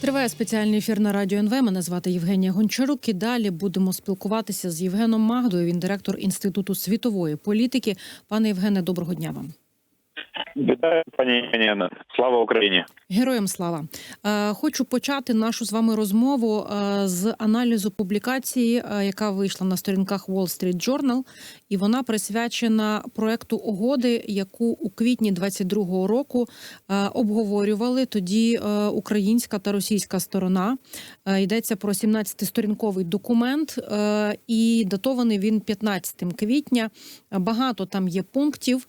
Триває спеціальний ефір на радіо НВ. Мене звати Євгенія Гончарук. І далі будемо спілкуватися з Євгеном Магдою. Він директор інституту світової політики. Пане Євгене, доброго дня вам. Вітаю, пані. Слава Україні. Героям слава. Е, Хочу почати нашу з вами розмову е, з аналізу публікації, е, яка вийшла на сторінках Wall Street Journal, і вона присвячена проекту угоди, яку у квітні 22-го року обговорювали тоді українська та російська сторона. Йдеться про 17-сторінковий документ, і датований він 15 квітня. Багато там є пунктів,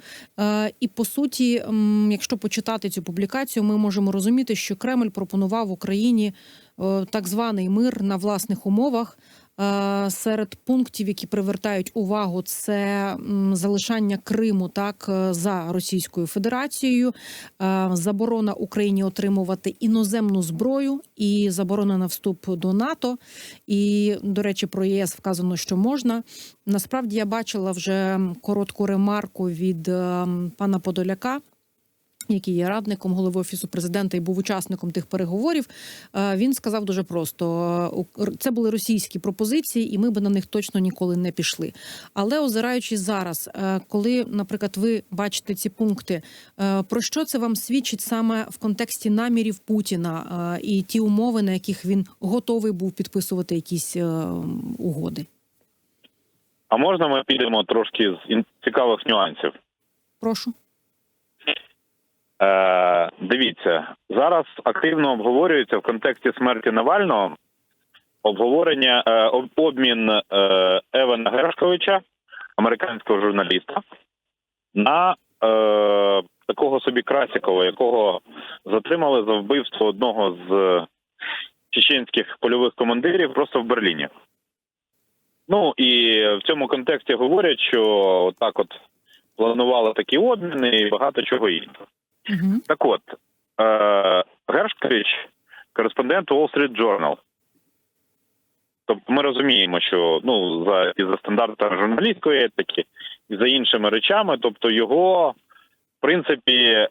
і по суті, м, якщо почитати цю публікацію, ми можемо розуміти, що Кремль пропонував Україні е, так званий мир на власних умовах. Е, Серед пунктів, які привертають увагу, це залишання Криму так е, за Російською Федерацією, е, заборона Україні отримувати іноземну зброю і заборона на вступ до НАТО. І до речі, про ЄС вказано, що можна. Насправді я бачила вже коротку ремарку від е, пана Подоляка. Який є радником голови офісу президента і був учасником тих переговорів, Е, він сказав дуже просто: е, це були російські пропозиції, і ми би на них точно ніколи не пішли. Але озираючись зараз, е, коли, наприклад, ви бачите ці пункти, про що це вам свідчить саме в контексті намірів Путіна і ті умови, на яких він готовий був підписувати якісь угоди? А можна ми підемо трошки з цікавих нюансів? Прошу. Е, дивіться, зараз активно обговорюється в контексті смерті Навального обговорення е, обмін е, Евана Гершковича, американського журналіста, на е, такого собі Красікова, якого затримали за вбивство одного з чеченських польових командирів просто в Берліні. Ну і в цьому контексті говорять, що так от планували такі обміни і багато чого іншого. Угу. Так от, е, Гершкович, кореспондент Wall Street Journal. Тобто ми розуміємо, що ну за і за стандартами журналістської етики, і за іншими речами, тобто його, в принципі, е,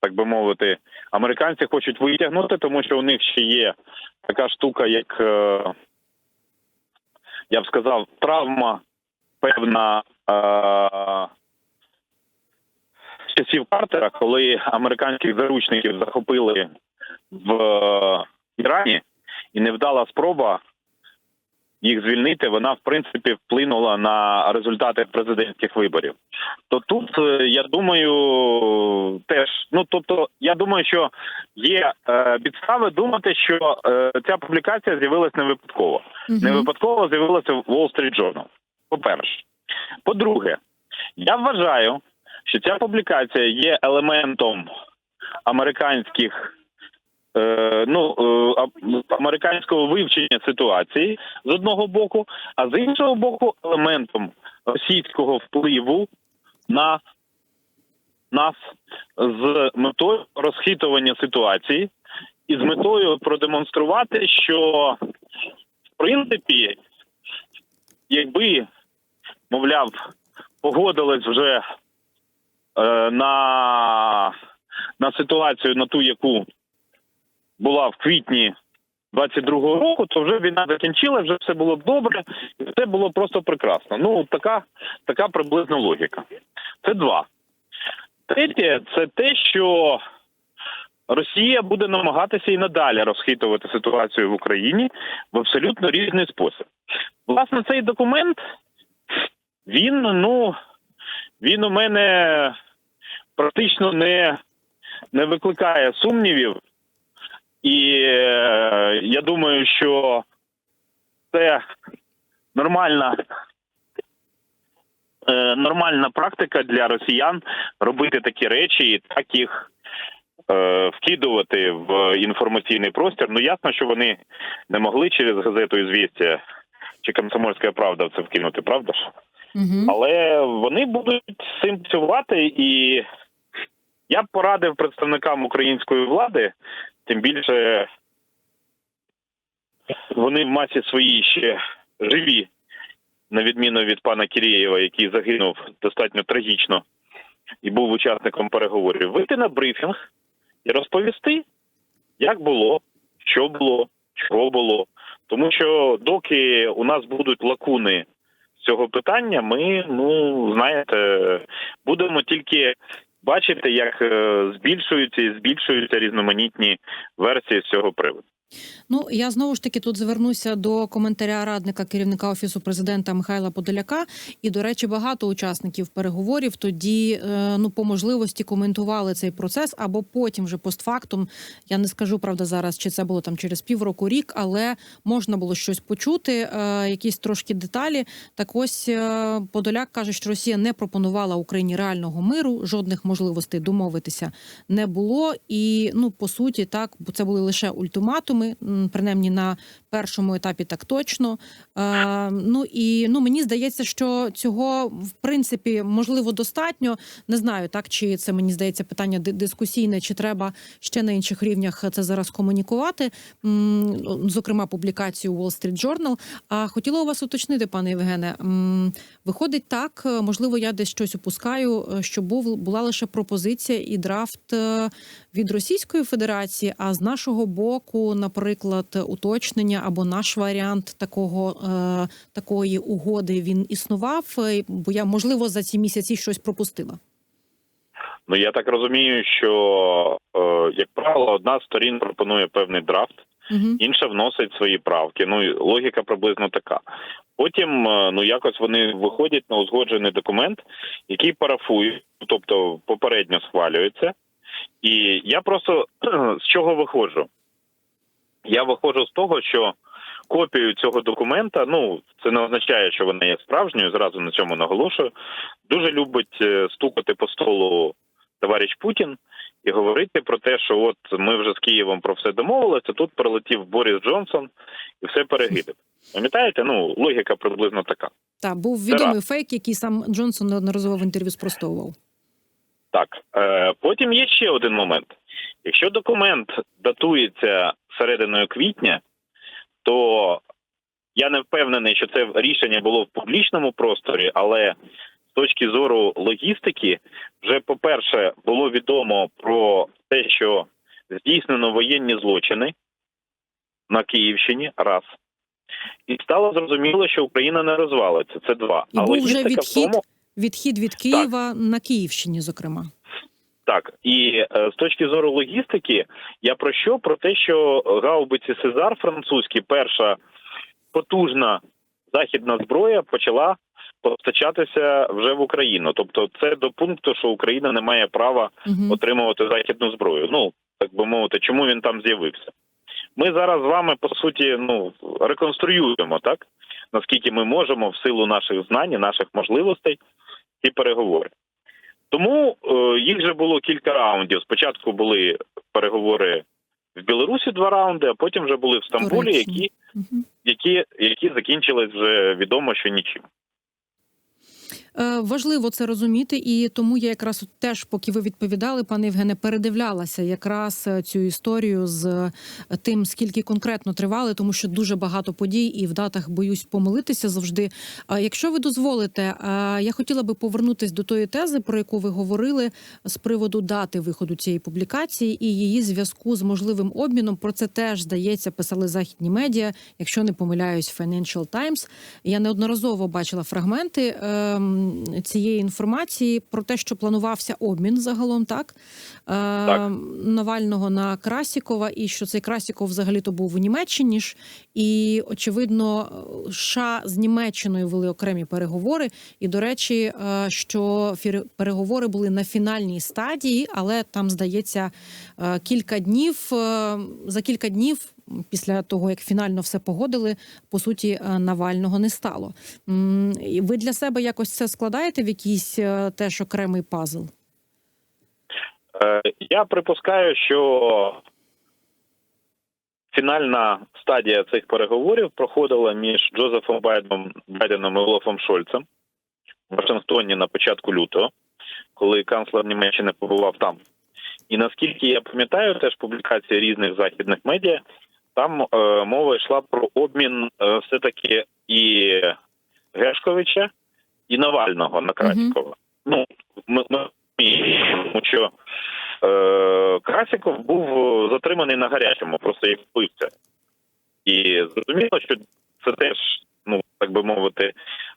так би мовити, американці хочуть витягнути, тому що у них ще є така штука, як е, я б сказав, травма певна. Е, з часів Картера, коли американських заручників захопили в е, Ірані, і невдала спроба їх звільнити, вона в принципі вплинула на результати президентських виборів. То тут е, я думаю, теж ну тобто, я думаю, що є е, підстави думати, що е, ця публікація з'явилась не випадково. Не випадково з'явилася в Wall Street Journal. По-перше, по-друге, я вважаю, що ця публікація є елементом американських. е, Ну е, американського вивчення ситуації з одного боку, а з іншого боку, елементом російського впливу на нас з метою розхитування ситуації і з метою продемонструвати, що в принципі, якби мовляв, погодились вже на, на ситуацію, на ту, яку була в квітні 22-го року, то вже війна закінчила, вже все було добре, і все було просто прекрасно. Ну, така, така приблизна логіка. Це два. Третє, це те, що Росія буде намагатися і надалі розхитувати ситуацію в Україні в абсолютно різний спосіб. Власне, цей документ він ну він у мене практично не, не викликає сумнівів, і е, я думаю, що це нормальна. е, Нормальна практика для росіян робити такі речі і так їх е, вкидувати в інформаційний простір. Ну ясно, що вони не могли через газету «Ізвістія» чи Комсомольська правда в це вкинути, правда ж? Угу. Але вони будуть з цим працювати, і я б порадив представникам української влади, тим більше вони в масі своїй ще живі, на відміну від пана Кірєєва, який загинув достатньо трагічно і був учасником переговорів, вийти на брифінг і розповісти, як було, що було, що було. Тому що доки у нас будуть лакуни цього питання, ми, ну знаєте, будемо тільки бачити, як е, збільшуються і збільшуються різноманітні версії з цього приводу. Ну я знову ж таки тут звернуся до коментаря радника керівника офісу президента Михайла Подоляка. І до речі, багато учасників переговорів тоді е, ну по можливості коментували цей процес, або потім вже постфактум. Я не скажу правда зараз, чи це було там через півроку рік, але можна було щось почути, е, якісь трошки деталі. Так ось е, Подоляк каже, що Росія не пропонувала Україні реального миру, жодних можливостей домовитися не було. І ну по суті, так це були лише ультиматуми, м, принаймні на першому етапі, так точно. Е, ну і ну мені здається, що цього в принципі можливо достатньо. Не знаю, так чи це мені здається питання дискусійне, чи треба ще на інших рівнях це зараз комунікувати. Зокрема, публікацію Wall Street Journal. А хотіла у вас уточнити, пане Євгене. Виходить так, можливо, я десь щось упускаю, е, що був була лише пропозиція і драфт е, від Російської Федерації. А з нашого боку, наприклад, уточнення або наш варіант такого е, такої угоди він існував. Е, Бо я можливо за ці місяці щось пропустила. Ну я так розумію, що е, як правило, одна з сторін пропонує певний драфт, Угу. інша вносить свої правки. Ну логіка приблизно така. Потім ну якось вони виходять на узгоджений документ, який парафують, тобто попередньо схвалюється. І я просто з чого виходжу? Я виходжу з того, що копію цього документа, ну це не означає, що вона є справжньою. Зразу на цьому наголошую. Дуже любить е, стукати по столу товариш Путін і говорити про те, що от ми вже з Києвом про все домовилися. Тут прилетів Борис Джонсон і все перегидав. Пам'ятаєте? Ну логіка приблизно така. Так, був відомий фейк, який сам Джонсон неодноразово в інтерв'ю спростовував. Так, е, потім є ще один момент. Якщо документ датується серединою квітня, то я не впевнений, що це рішення було в публічному просторі, але з точки зору логістики, вже по-перше, було відомо про те, що здійснено воєнні злочини на Київщині, раз. І стало зрозуміло, що Україна не розвалиться. Це два. І а був вже відхід тому. Відхід від Києва на Київщині, зокрема. Так, і е, з точки зору логістики, я про що? Про те, що гаубиці Сезар французькі, перша потужна західна зброя почала постачатися вже в Україну. Тобто, це до пункту, що Україна не має права Угу. отримувати західну зброю. Ну так би мовити, чому він там з'явився? Ми зараз з вами по суті ну реконструюємо так, наскільки ми можемо в силу наших знань, наших можливостей ці переговори. Тому е, їх вже було кілька раундів. Спочатку були переговори в Білорусі два раунди, а потім вже були в Стамбулі, які, які, які закінчились вже відомо, що нічим. Е, Важливо це розуміти, і тому я якраз теж, поки ви відповідали, пане Євгене, передивлялася якраз е, цю історію з е, тим, скільки конкретно тривали, тому що дуже багато подій, і в датах боюсь помилитися завжди. Якщо ви дозволите, я хотіла би повернутись до тої тези, про яку ви говорили з приводу дати виходу цієї публікації і її зв'язку з можливим обміном. Про це теж здається, писали західні медіа. Якщо не помиляюсь, Financial Times. Я неодноразово бачила фрагменти цієї інформації про те, що планувався обмін загалом, так, Ем, Навального на Красікова, і що цей Красіков взагалі то був у Німеччині ж. І очевидно, США з Німеччиною вели окремі переговори. І до речі, е, що переговори були на фінальній стадії, але там здається е, кілька днів. е, За кілька днів після того, як фінально все погодили, по суті, е, Навального не стало. Ви для себе якось це складаєте в якийсь е, теж окремий пазл? Е, Я припускаю, що фінальна стадія цих переговорів проходила між Джозефом Байденом, Байденом і Олафом Шольцем в Вашингтоні на початку лютого, коли канцлер Німеччини побував там. І наскільки я пам'ятаю, теж публікації різних західних медіа, там е, мова йшла про обмін е, все-таки і Гешковича, і Навального на Красікова. Ну, ми, ми розуміємо, що Е, Красіков був затриманий на гарячому, просто як вбивця. І зрозуміло, що це теж, ну так би мовити,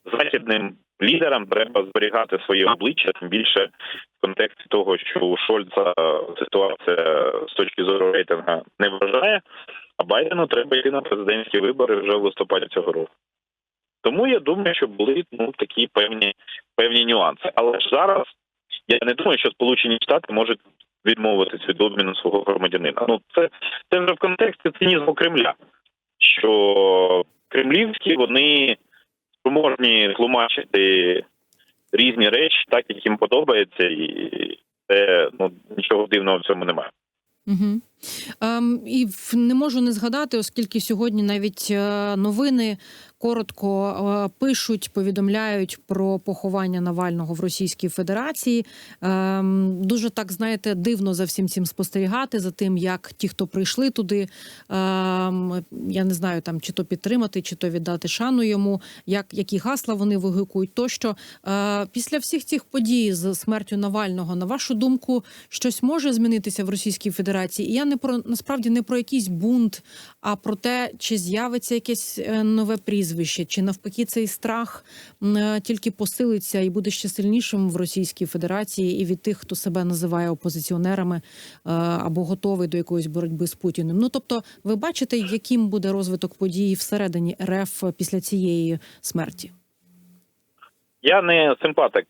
західним лідерам треба зберігати своє обличчя, тим більше в контексті того, що у Шольца ситуація з точки зору рейтинга не вважає, а Байдену треба йти на президентські вибори вже в листопаді цього року. Тому я думаю, що були ну такі певні певні нюанси. Але ж зараз я не думаю, що Сполучені Штати можуть відмовитись від обміну свого громадянина. Ну це, це вже в контексті цинізму Кремля, що кремлівські вони спроможні тлумачити різні речі, так як їм подобається, і це ну нічого дивного в цьому немає. Угу. Ем, і не можу не згадати, оскільки сьогодні навіть е, новини коротко е, пишуть, повідомляють про поховання Навального в Російській Федерації. Ем, дуже так знаєте, дивно за всім цим спостерігати, за тим, як ті, хто прийшли туди, ем, я не знаю там чи то підтримати, чи то віддати шану йому, як які гасла вони вигукують. Тощо е, після всіх цих подій з смертю Навального, на вашу думку, щось може змінитися в Російській Федерації? І я не про насправді не про якийсь бунт, а про те, чи з'явиться якесь е, нове прізвище, чи навпаки цей страх е, тільки посилиться і буде ще сильнішим в Російській Федерації і від тих, хто себе називає опозиціонерами е, або готовий до якоїсь боротьби з Путіним. Ну тобто, ви бачите, яким буде розвиток подій всередині РФ після цієї смерті? Я не симпатик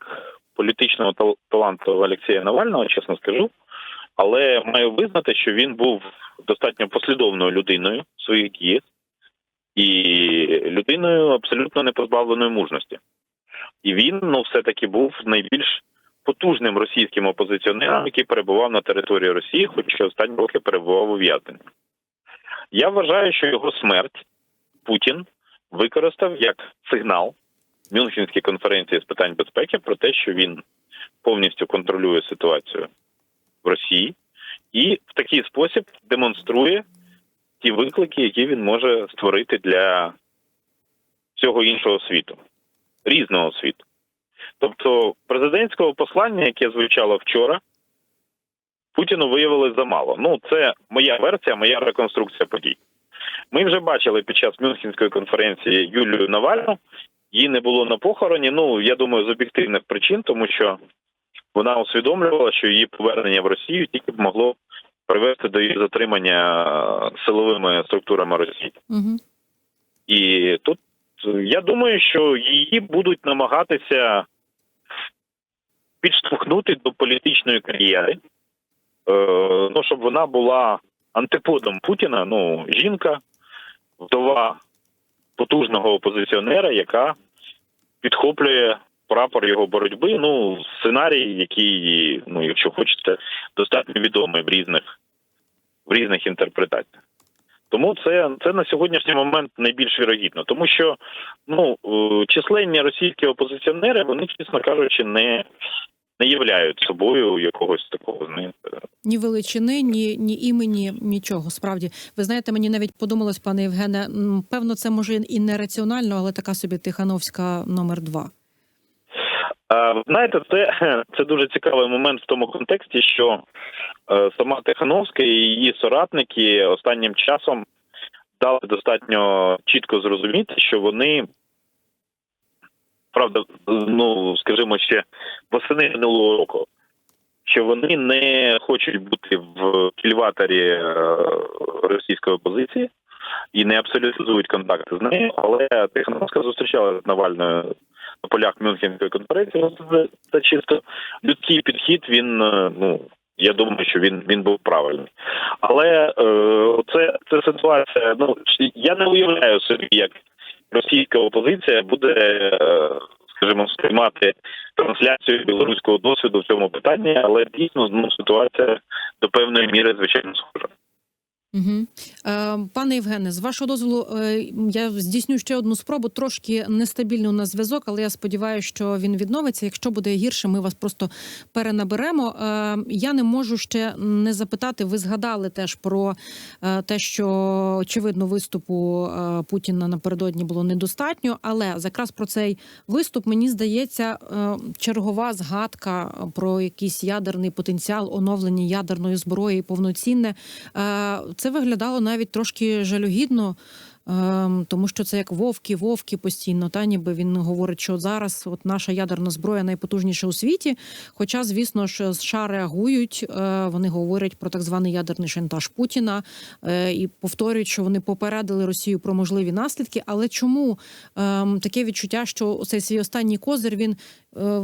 політичного таланту Олексія Навального, чесно скажу, але маю визнати, що він був достатньо послідовною людиною в своїх діях і людиною абсолютно не позбавленою мужності. І він, ну, все-таки був найбільш потужним російським опозиціонером, який перебував на території Росії, хоч і останні роки перебував у ув'язненні. Я вважаю, що його смерть Путін використав як сигнал Мюнхенській конференції з питань безпеки про те, що він повністю контролює ситуацію в Росії, і в такий спосіб демонструє ті виклики, які він може створити для цього іншого світу, різного світу. Тобто, президентського послання, яке звучало вчора, Путіну виявилось замало. Ну, це моя версія, моя реконструкція подій. Ми вже бачили під час Мюнхенської конференції Юлію Навальну, її не було на похороні. Ну я думаю, з об'єктивних причин, тому що вона усвідомлювала, що її повернення в Росію тільки б могло привести до її затримання е, силовими структурами Росії. Угу. І тут я думаю, що її будуть намагатися підштовхнути до політичної кар'єри, е, ну щоб вона була антиподом Путіна. Ну, жінка, вдова потужного опозиціонера, яка підхоплює прапор його боротьби. Ну, сценарій, який, ну, якщо хочете, достатньо відомий в різних в різних інтерпретаціях. Тому це, це на сьогоднішній момент найбільш вірогідно, тому що ну е, численні російські опозиціонери, вони, чесно кажучи, не, не являють собою якогось такого знаєте, Ні величини, ні, ні імені, нічого. Справді, ви знаєте, мені навіть подумалось, пане Євгене, певно, це може і не раціонально, але така собі Тихановська номер два. Ви знаєте, це, це дуже цікавий момент в тому контексті, що е, сама Тихановська і її соратники останнім часом дали достатньо чітко зрозуміти, що вони, правда, ну скажімо, ще восени минулого року, що вони не хочуть бути в кільваторі е, російської опозиції і не абсолютизують контакти з нею, але Тихановська зустрічалася з Навальною на полях Мюнхенської конференції. Ну, Це, це чисто людський підхід. Він е, ну я думаю, що він він був правильний. Але е, це, це ситуація. Ну я не уявляю собі, як російська опозиція буде, е, скажімо, сприймати трансляцію білоруського досвіду в цьому питанні, але дійсно ну, ситуація до певної міри звичайно схожа. Угу. Пане Євгене, з вашого дозволу, е, я здійсню ще одну спробу. Трошки нестабільний у нас зв'язок, але я сподіваюся, що він відновиться. Якщо буде гірше, ми вас просто перенаберемо. Е, я не можу ще не запитати. Ви згадали теж про те, що очевидно виступу Путіна напередодні було недостатньо. Але якраз про цей виступ мені здається чергова згадка про якийсь ядерний потенціал, оновлення ядерної зброї повноцінне. Це виглядало навіть трошки жалюгідно. ем, Тому що це як вовки, вовки постійно, та ніби він говорить, що зараз от наша ядерна зброя найпотужніша у світі. Хоча, звісно ж, США реагують, е, вони говорять про так званий ядерний шантаж Путіна е, і повторюють, що вони попередили Росію про можливі наслідки. Але чому ем, таке відчуття, що цей свій останній козир він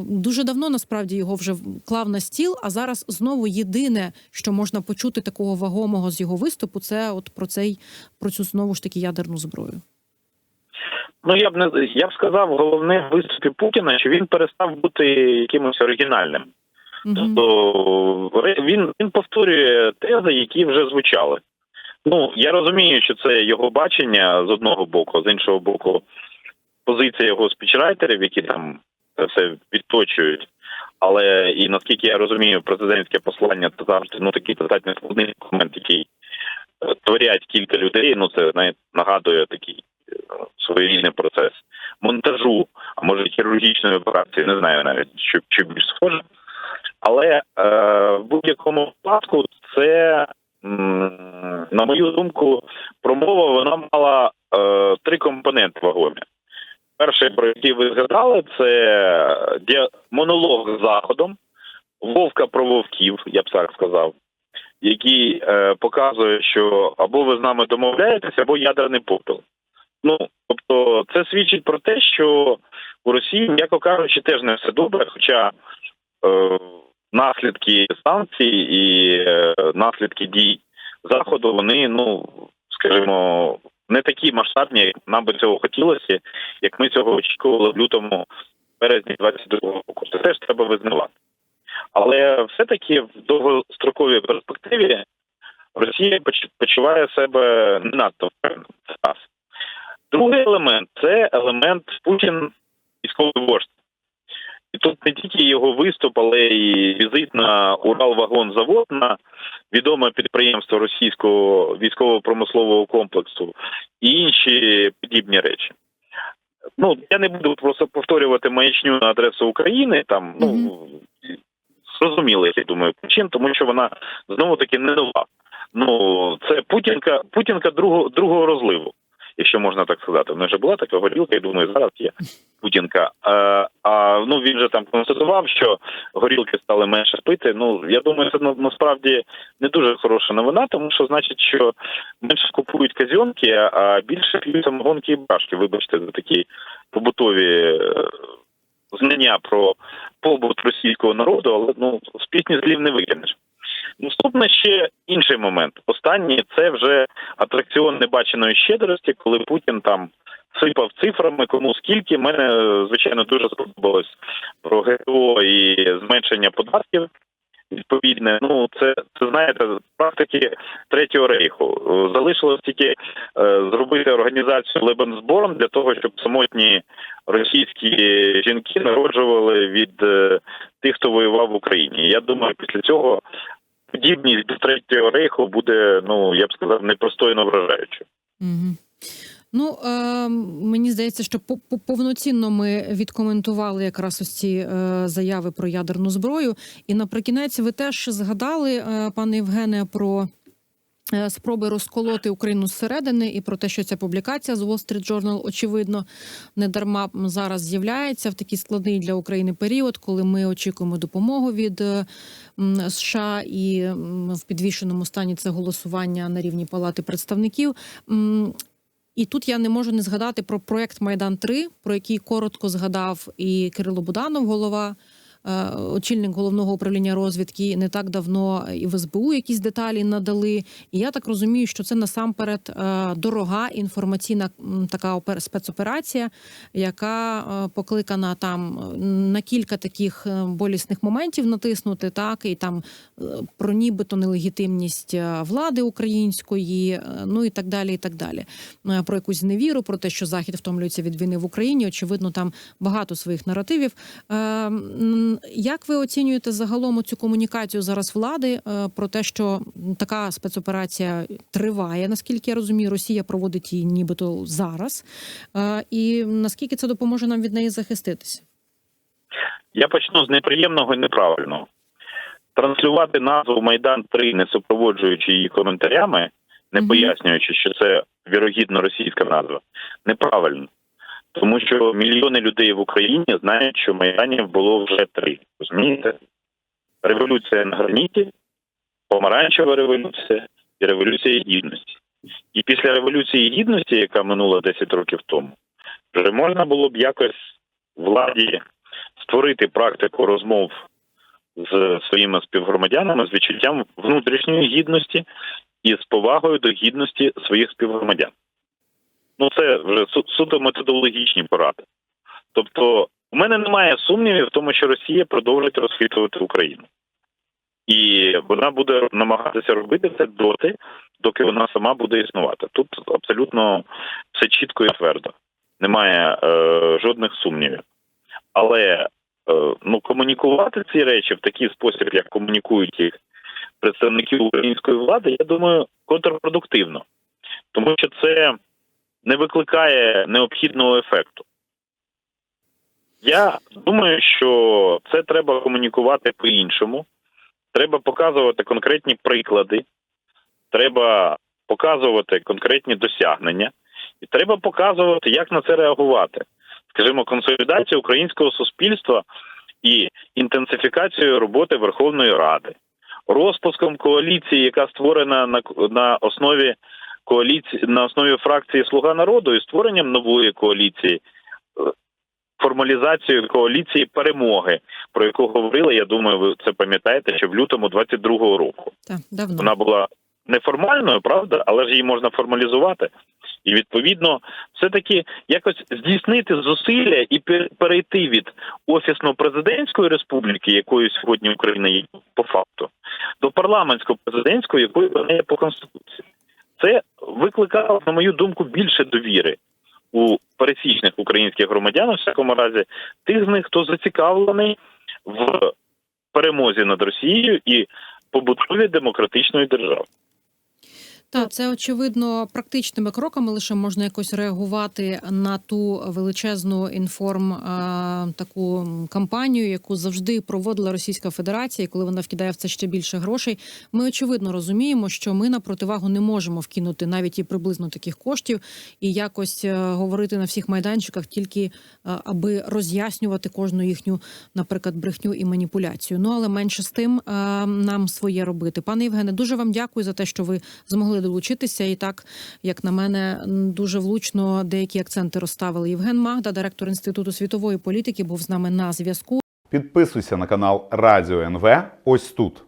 дуже давно насправді його вже клав на стіл, а зараз знову єдине, що можна почути такого вагомого з його виступу, це от про цей про цю знову ж таки ядерну зброю. Ну я б не я б сказав, головне в виступі Путіна, що він перестав бути якимось оригінальним. Мгм. Тобто він, він повторює тези, які вже звучали. Ну я розумію, що це його бачення з одного боку, з іншого боку, позиція його спічрайтерів, які там все відточують. Але і наскільки я розумію, президентське послання це завжди ну такий достатньо складний документ, який е, творять кілька людей. Ну це навіть нагадує такий е, своєрідний процес монтажу, а може хірургічної операції, не знаю навіть що, що більш схоже. Але е, в будь-якому випадку це, на мою думку, промова вона мала е, три компоненти вагомі. Перший, про який ви згадали, це монолог з заходом, вовка про вовків, я б так сказав, який е, показує, що або ви з нами домовляєтесь, або ядерний попіл. Ну, тобто, це свідчить про те, що у Росії, м'яко кажучи, теж не все добре, хоча е, наслідки санкцій і е, наслідки дій заходу, вони, ну скажімо, не такі масштабні, як нам би цього хотілося, як ми цього очікували в лютому березні 22 року. Це теж треба визнавати. Але все-таки в довгостроковій перспективі Росія поч- почуває себе не надто впевнено. Другий елемент це елемент Путін військовий вождь. І тут не тільки його виступ, але і візит на Уралвагонзавод на відоме підприємство російського військово-промислового комплексу і інші подібні речі. Ну я не буду просто повторювати маячню на адресу України. Там ну зрозумілих, я думаю, причин, тому що вона знову таки не нова. Ну це Путінка, Путінка другого другого розливу, якщо можна так сказати. Вона вже була така горілка, я думаю, зараз є Путінка. А, а ну він же там констатував, що горілки стали менше пити. Ну я думаю, це на- насправді не дуже хороша новина, тому що значить, що менше купують казьонки, а більше п'ють самогонки і брашки. Вибачте, за такі побутові е, знання про побут російського народу, але ну з пісні злів не викинеш. Наступне ще інший момент. Останній це вже атракціон небаченої щедрості, коли Путін там сипав цифрами, кому скільки. Мене звичайно дуже сподобалось про ГТО і зменшення податків. Відповідне, ну це це знаєте, практики третього рейху Е, залишилось тільки е, зробити організацію Лебенсборн для того, щоб самотні російські жінки народжували від е, тих, хто воював в Україні. Я думаю, після цього подібність до третього рейху буде, ну я б сказав, непростойно вражаючою. Угу. Ну е, мені здається, що по- по- повноцінно ми відкоментували якраз ось ці е, заяви про ядерну зброю. І наприкінець ви теж згадали, е, пане Євгене, про. Е, Спроби розколоти Україну зсередини і про те, що ця публікація з Wall Street Journal, очевидно, не дарма зараз з'являється в такий складний для України період, коли ми очікуємо допомогу від е, США і в підвішеному стані це голосування на рівні Палати представників. І тут я не можу не згадати про проект Майдан 3 про який коротко згадав і Кирило Буданов, голова очільник головного управління розвідки не так давно і в СБУ якісь деталі надали. І я так розумію, що це насамперед е, дорога інформаційна така опер- спецоперація, яка е, покликана там е, на кілька таких е, болісних моментів натиснути, так і там е, про нібито нелегітимність е, влади української, е, ну і так далі. І так далі. Е, Про якусь зневіру, про те, що захід втомлюється від війни в Україні. Очевидно, там багато своїх наративів. Е, м, Як ви оцінюєте загалом цю комунікацію зараз влади е, про те, що така спецоперація триває? Наскільки я розумію, Росія проводить її нібито зараз, Е, і наскільки це допоможе нам від неї захиститися? Я почну з неприємного і неправильного. Транслювати назву Майдан 3 не супроводжуючи її коментарями, не пояснюючи, що це вірогідно російська назва, неправильно. Тому що мільйони людей в Україні знають, що Майданів було вже три. Розумієте? Революція на граніті, помаранчева революція і революція гідності. І після революції гідності, яка минула 10 років тому, вже можна було б якось владі створити практику розмов з своїми співгромадянами з відчуттям внутрішньої гідності і з повагою до гідності своїх співгромадян. Ну, це вже суто методологічні поради. Тобто, у мене немає сумнівів в тому, що Росія продовжить розхитувати Україну. І вона буде намагатися робити це доти, доки вона сама буде існувати. Тут абсолютно все чітко і твердо. Немає е, жодних сумнівів. Але е, ну комунікувати ці речі в такий спосіб, як комунікують їх представники української влади, я думаю, контрпродуктивно, тому що це не викликає необхідного ефекту. Я думаю, що це треба комунікувати по-іншому. Треба показувати конкретні приклади, треба показувати конкретні досягнення, і треба показувати, як на це реагувати скажімо, консолідацію українського суспільства і інтенсифікацію роботи Верховної Ради, розпуском коаліції, яка створена на, на основі коаліції на основі фракції Слуга народу і створенням нової коаліції, е, формалізацією коаліції перемоги, про яку говорили. Я думаю, ви це пам'ятаєте, що в лютому 22-го року. Так, давно. Вона була неформальною, правда, але ж її можна формалізувати. І відповідно, все-таки якось здійснити зусилля і пе- перейти від офісно-президентської республіки, якою сьогодні Україна є по факту, до парламентсько-президентської, якою вона є по конституції. Це викликало, на мою думку, більше довіри у пересічних українських громадян, у всякому разі, тих з них, хто зацікавлений в перемозі над Росією і побудові демократичної держави. Так, це очевидно практичними кроками лише можна якось реагувати на ту величезну інформ таку кампанію, яку завжди проводила Російська Федерація, коли вона вкидає в це ще більше грошей. Ми очевидно розуміємо, що ми на противагу не можемо вкинути навіть і приблизно таких коштів і якось е, говорити на всіх майданчиках, тільки е, аби роз'яснювати кожну їхню, наприклад, брехню і маніпуляцію. Ну але менше з тим е, нам своє робити. Пане Євгене, дуже вам дякую за те, що ви змогли долучитися. І так, як на мене, дуже влучно деякі акценти розставили. Євген Магда, директор інституту світової політики, був з нами на зв'язку. Підписуйся на канал Радіо НВ ось тут.